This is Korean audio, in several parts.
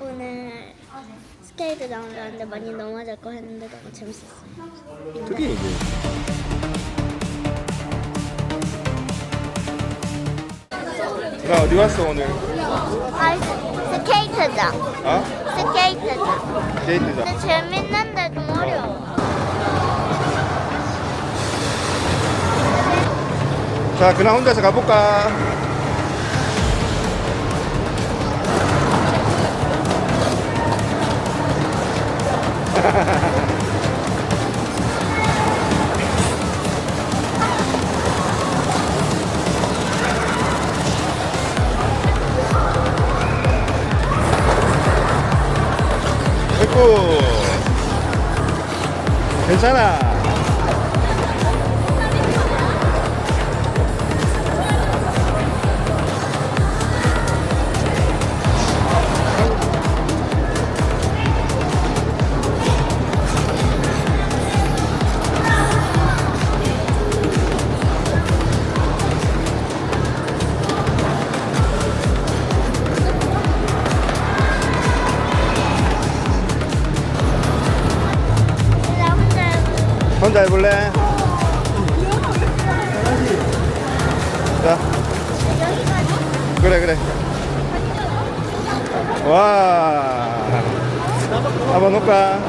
오늘 스케이트장 가는데 많이 넘어졌고 했는데 너무 재밌었어요. 특히 이제 나 어디 갔어 오늘? 아, 스케이트장. 아? 스케이트장. 데이트장. 근데 재밌는데 좀 어려워. 자 그냥 혼자서 가볼까? 괜찮아 해보고 혼자 해볼래? 자, 여기까지? 그래, 그래. 와. 한번 놓을까?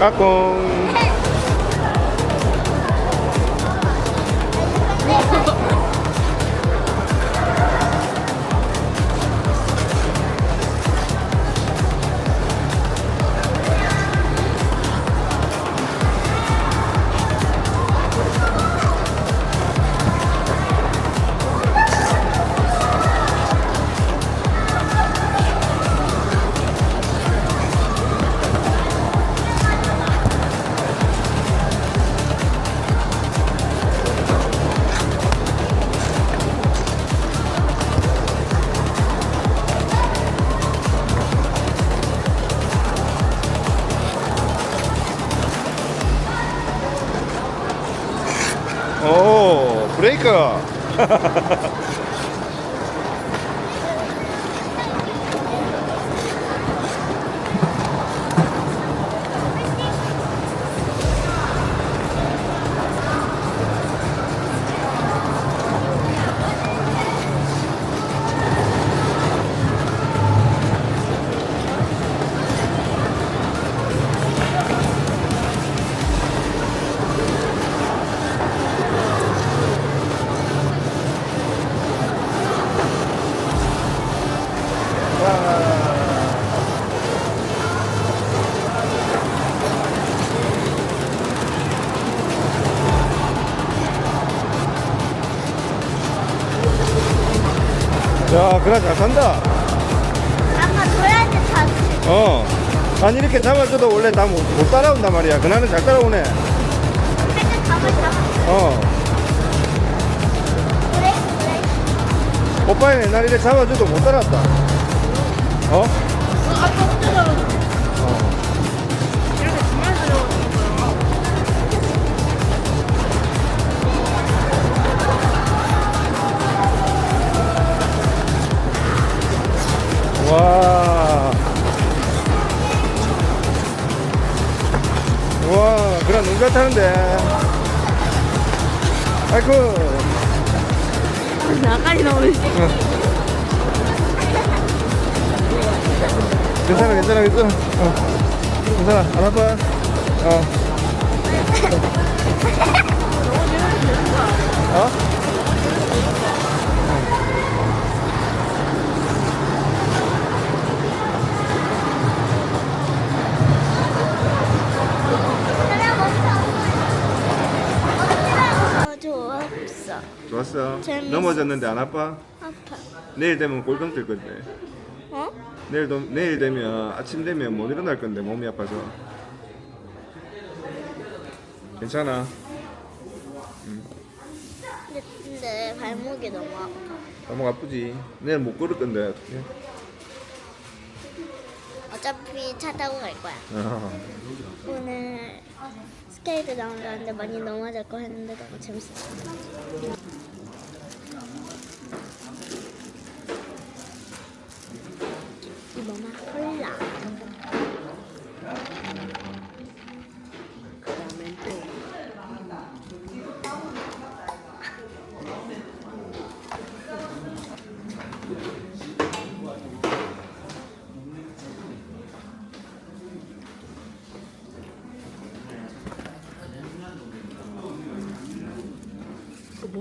까꿍. ですね。 브레이크. 야, 그래 잘 산다. 아까 도라지 탔지. 어. 아니 이렇게 잡아줘도 원래 다 못 따라온단 말이야. 그날은 잘 따라오네. 살짝 잡아 잡아. 어. 브레이크 브레이크. 오빠는 옛날에 이렇게 잡아줘도 못 따라왔다. 어? 아까 혼자 잡아줬어. 눈잘 타는데. 아이고. 나까지 나오는지. 괜찮아, 괜찮아, 괜찮아. 어. 괜찮아, 안 아파. 어. 어? 어, 좋았어. 재밌어. 넘어졌는데 안 아파? 아파. 내일 되면 골병 들 건데. 어? 내일 도, 내일 되면 아침 되면 못 일어날 건데 몸이 아파서. 괜찮아. 근데, 근데 발목이 너무 아파. 너무 아프지. 내일 못 걸을 건데 어떡해. 어차피 차 타고 갈 거야. 어. 오늘 스케이트 나온다는데 많이 넘어질 거 했는데 너무 재밌었어.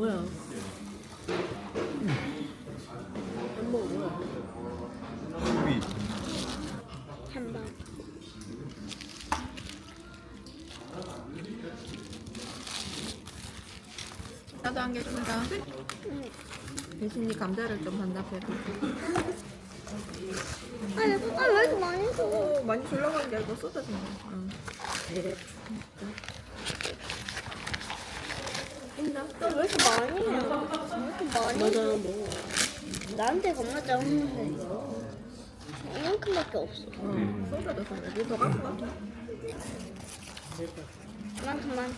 뭐야? 햄버거 뭐야? 비 햄버거. 나도 한개 준다. 응. 대신이 감자를 좀 반납해. 아, 이거 아, 왜 이렇게 많이 줘? 어, 많이 주려고 하는 게 아니고 쏟아진 거야. 응. 나왜 이렇게 많이 해? 왜 이렇게 많이 맞아, 뭐. 나한테 겁나자 했는데 이만큼밖에 없어. 쏟아져서 여기서 갈까? 그만 그만.